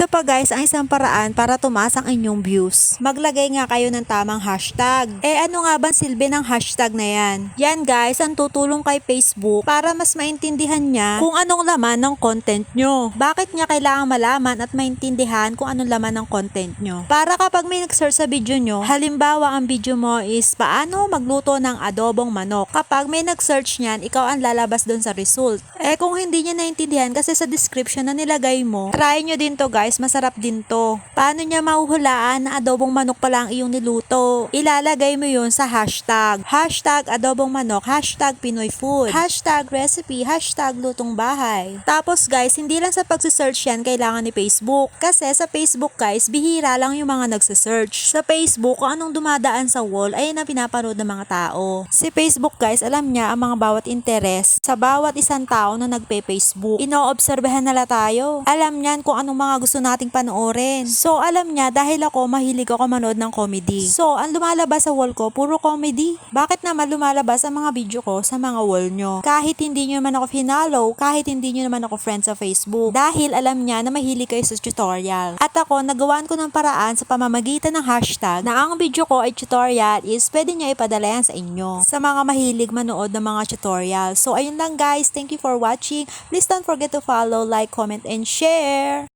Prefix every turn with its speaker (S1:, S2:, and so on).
S1: Ito pa guys, ang isang paraan para tumaas ang inyong views. Maglagay nga kayo ng tamang hashtag. Eh ano nga ba silbi ng hashtag na yan? Yan guys, ang tutulong kay Facebook para mas maintindihan niya kung anong laman ng content nyo. Bakit niya kailangan malaman at maintindihan kung anong laman ng content nyo? Para kapag may nag-search sa video nyo, halimbawa ang video mo is paano magluto ng adobong manok. Kapag may nag-search niyan, ikaw ang lalabas doon sa result. Eh kung hindi niya naintindihan kasi sa description na nilagay mo, try nyo din to guys, masarap din to. Paano niya mahuhulaan na adobong manok pala ang iyong niluto? Ilalagay mo yun sa hashtag. Hashtag adobong manok, hashtag Pinoy food, hashtag recipe, hashtag lutong bahay. Tapos guys, hindi lang sa pagsisearch yan kailangan ni Facebook. Kasi sa Facebook guys, bihira lang yung mga nagsisearch. Sa Facebook, kung anong dumadaan sa wall, ay na pinapanood ng mga tao. Si Facebook guys, alam niya ang mga bawat interes sa bawat isang tao na nagpe-Facebook. Inoobserbahan nila tayo. Alam niyan kung anong mga gusto nating panoorin. So, alam niya dahil ako mahilig ako manood ng comedy. So, ang lumalabas sa wall ko, puro comedy. Bakit naman lumalabas ang mga video ko sa mga wall nyo? Kahit hindi nyo naman ako finalo, kahit hindi nyo naman ako friend sa Facebook. Dahil alam niya na mahilig kayo sa tutorial. At ako, nagawaan ko ng paraan sa pamamagitan ng hashtag na ang video ko ay tutorial is pwede nyo ipadala yan sa inyo. Sa mga mahilig manood ng mga tutorial. So, ayun lang guys. Thank you for watching. Please don't forget to follow, like, comment, and share.